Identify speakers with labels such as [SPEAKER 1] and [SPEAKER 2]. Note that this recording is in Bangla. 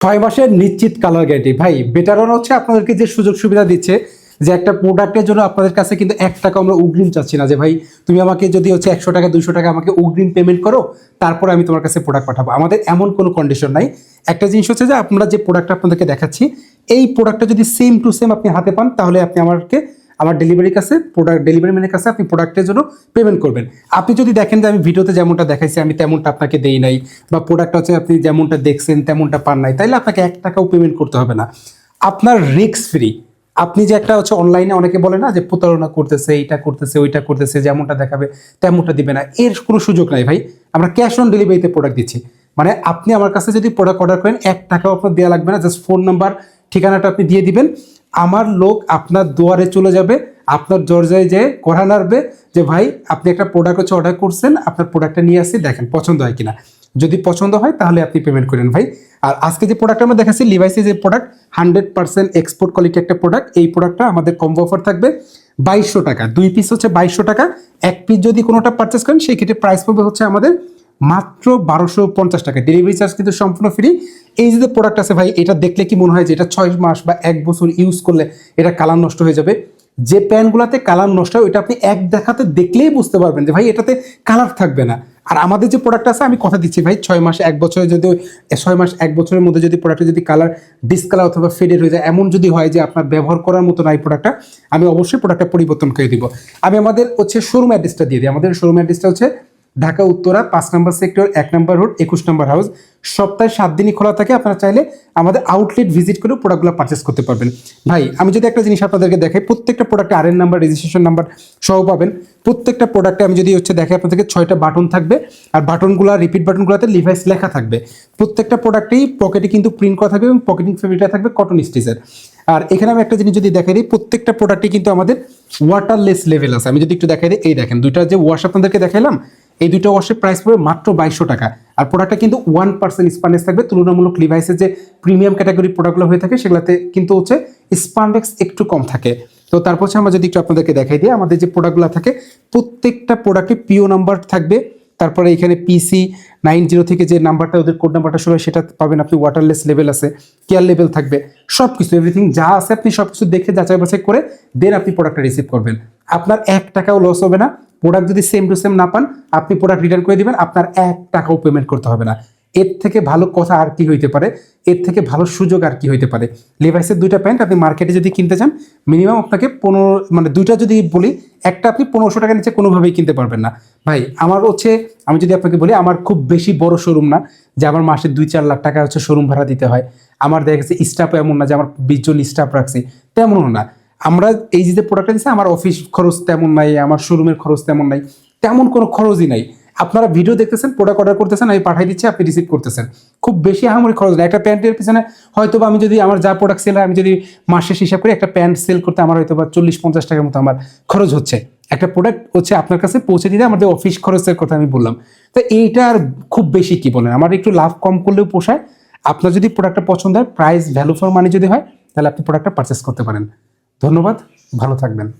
[SPEAKER 1] ছয় মাসের নিশ্চিত কালার গ্যারান্টি ভাই বেটার ওয়ান হচ্ছে আপনাদেরকে যে সুযোগ সুবিধা দিচ্ছে যে একটা প্রোডাক্টের জন্য আপনাদের কাছে কিন্তু এক টাকা আমরা অগ্রিম চাচ্ছি না যে, ভাই, তুমি আমাকে যদি হচ্ছে একশো টাকা দুশো টাকা আমাকে অগ্রিম পেমেন্ট করো, তারপরে আমি তোমার কাছে প্রোডাক্ট পাঠাবো। আমাদের এমন কোনো কন্ডিশন নাই। একটা জিনিস হচ্ছে যে আপনারা যে প্রোডাক্টটা আপনাদেরকে দেখাচ্ছি, এই প্রোডাক্টটা যদি সেম টু সেম আপনি হাতে পান, তাহলে আপনি আমাকে আমার ডেলিভারির কাছে প্রোডাক্ট ডেলিভারি ম্যানের কাছে আপনি প্রোডাক্টের জন্য পেমেন্ট করবেন। আপনি যদি দেখেন যে আমি ভিডিওতে যেমনটা দেখাইছি, আমি তেমনটা আপনাকে দেই নাই, বা প্রোডাক্ট হচ্ছে আপনি যেমনটা দেখছেন, তেমনটা পান নাই, তাইলে আপনাকে এক টাকাও পেমেন্ট করতে হবে না। আপনার রিস্ক ফ্রি আপনি যে একটা হচ্ছে অনলাইনে অনেকে বলে না যে, প্রতারণা করতেছে, এইটা করতেছে, ওইটা করতেছে, যেমনটা দেখাবে, তেমনটা দিবে না। এর কোনো সুযোগ নাই ভাই। আমরা ক্যাশ অন ডেলিভারিতে প্রোডাক্ট দিচ্ছি। মানে আপনি আমার কাছে যদি প্রোডাক্ট অর্ডার করেন, এক টাকাও আপনার দেওয়া লাগবে না জাস্ট ফোন নাম্বার ঠিকানাটা আপনি দিয়ে দিবেন। আমার লোক আপনার দুয়ারে চলে যাবে, আপনার দরজায় যে কড়া নাড়বে যে, ভাই, আপনি একটা প্রোডাক্ট হচ্ছে অর্ডার করছেন, আপনার প্রোডাক্টটা নিয়ে আসি, দেখেন পছন্দ হয় কিনা। যদি পছন্দ হয়, তাহলে আপনি পেমেন্ট করেন, ভাই। আর আজকে যে প্রোডাক্ট আমরা দেখাচ্ছি লিভাইসের যে product hundred percent export quality একটা প্রোডাক্ট এই প্রোডাক্টটা আমাদের কম্বো অফার থাকবে বাইশশো টাকা। দুই পিস হচ্ছে বাইশশো টাকা। এক পিস যদি কোনোটা পারচেস করেন, সেই ক্ষেত্রে প্রাইস পড়বে হচ্ছে আমাদের মাত্র বারোশো পঞ্চাশ টাকা। ডেলিভারি চার্জ কিন্তু সম্পূর্ণ ফ্রি এই যে প্রোডাক্ট আছে ভাই, এটা দেখলে কি মনে হয় যে এটা ছয় মাস বা এক বছর ইউজ করলে এটা কালার নষ্ট হয়ে যাবে? যে প্যান্টগুলোতে কালার নষ্ট হয়, ওইটা আপনি এক দেখাতে দেখলেই বুঝতে পারবেন যে ভাই, এটাতে কালার থাকবে না। আর আমাদের যে প্রোডাক্ট আছে, আমি কথা দিচ্ছি ভাই, ছয় মাস, এক বছরে যদি ছয় মাস, এক বছরের মধ্যে যদি প্রোডাক্টে যদি কালার ডিসকালার অথবা ফেডেড হয়ে যায়, এমন যদি হয় যে আপনার ব্যবহার করার মতো নাই প্রোডাক্টটা আমি অবশ্যই প্রোডাক্টটা পরিবর্তন করে দিব। আমি আমাদের হচ্ছে শোরুম অ্যাড্রেসটা দিয়ে দিই। আমাদের শোরুম অ্যাড্রেসটা হচ্ছে ঢাকা, উত্তরা, পাঁচ নম্বর সেক্টর, এক নম্বর রোড, একুশ নম্বর হাউস। সপ্তাহে সাত দিনই খোলা থাকে, আপনারা চাইলে আমাদের আউটলেট ভিজিট করে প্রোডাক্টগুলো পারচেস করতে পারবেন। ভাই, আমি যদি একটা জিনিস আপনাদেরকে দেখাই, প্রত্যেকটা প্রোডাক্টে R N number registration number সহ পাবেন। প্রত্যেকটা প্রোডাক্টে আমি যদি হচ্ছে দেখাই, আপনাদেরকে ছয়টা বাটন থাকবে, আর বাটনগুলো রিপিট বাটনগুলোতে লিভাইস লেখা থাকবে। প্রত্যেকটা প্রোডাক্টেই পকেটে কিন্তু প্রিন্ট করা থাকবে এবং পকেটিং ফেব্রিকটা থাকবে কটন স্টিচের আর এখানে আমি একটা জিনিস যদি দেখাই দিই, প্রত্যেকটা প্রোডাক্টে কিন্তু আমাদের ওয়াটারলেস লেভেল আছে। আমি যদি একটু দেখাই দিই, এই দেখেন, দুইটা যে ওয়াশ আপনাদেরকে দেখাইলাম এই দুটো ওয়াশের প্রাইস পড়বে মাত্র বাইশশো টাকা। আর প্রোডাক্টটা কিন্তু ওয়ান পার্সেন্ট স্পান্ডেক্স থাকবে। তুলনামূলক লিভাইসের যে প্রিমিয়াম ক্যাটাগরি প্রোডাক্টগুলো হয়ে থাকে, সেগুলোতে কিন্তু হচ্ছে স্পান্ডেক্স একটু কম থাকে। তো তারপর হচ্ছে আমরা যদি একটু আপনাদেরকে দেখাই দিই, আমাদের যে প্রোডাক্টগুলো থাকে, প্রত্যেকটা প্রোডাক্টে পিও নাম্বার থাকবে। তারপরে এখানে পিসি নাইন জিরো থেকে যে নাম্বারটা ওদের কোড নাম্বারটা শুরু হয়, সেটা পাবেন আপনি ওয়াটারলেস লেভেল আছে কেয়ার লেভেল থাকবে সব কিছু এভরিথিং যা আছে আপনি সব কিছু দেখে যাচাই বাছাই করে দেন আপনি প্রোডাক্টটা রিসিভ করবেন। আপনার এক টাকাও লস হবে না। প্রোডাক্ট যদি সেম টু সেম না পান, আপনি প্রোডাক্ট রিটার্ন করে দিবেন, আপনার এক টাকাও পেমেন্ট করতে হবে না। এর থেকে ভালো কথা আর কি হইতে পারে? এর থেকে ভালো সুযোগ আর কি হইতে পারে? লিভাইসের দুইটা প্যান্ট আপনি মার্কেটে যদি কিনতে চান মিনিমাম আপনাকে পনেরো মানে দুইটা যদি বলি, একটা আপনি পনেরোশো টাকার নিচে কোনোভাবেই কিনতে পারবেন না। ভাই, আমার হচ্ছে, আমি যদি আপনাকে বলি, আমার খুব বেশি বড় শোরুম না, যে আমার মাসে দুই চার লাখ টাকা হচ্ছে শোরুম ভাড়া দিতে হয়। আমার দেখা গেছে স্টাফও এমন না যে আমার বিশ জন স্টাফ রাখছি, তেমনও না। আমরা এই যে প্রোডাক্টটা দিচ্ছি আমার অফিস খরচ তেমন নাই, আমার শোরুমের খরচ তেমন নাই, তেমন কোনো খরচই নাই। আপনারা ভিডিও দেখতেছেন প্রোডাক্ট অর্ডার করতেছেন, আমি পাঠিয়ে দিচ্ছি, আপনি রিসিভ করতেছেন। খুব বেশি আহামরি খরচ না একটা প্যান্টের পিছনে হয়তো আমি যদি আমার যা প্রোডাক্ট সেল হয়, আমি যদি মাসের হিসাব করি, একটা প্যান্ট সেল করতে আমার হয়তো বা চল্লিশ, পঞ্চাশ টাকার মতো আমার খরচ হচ্ছে। একটা প্রোডাক্ট হচ্ছে আপনার কাছে পৌঁছে দিতে আমাদের অফিস খরচের কথা আমি বললাম। তো এইটা আর খুব বেশি কি বলেন? আমার একটু লাভ কম করলেও পোষায়। আপনার যদি প্রোডাক্টটা পছন্দ হয় প্রাইস ভ্যালু ফর মানি যদি হয়, তাহলে আপনি প্রোডাক্টটা পারচেস করতে পারেন। ধন্যবাদ ভালো থাকবেন।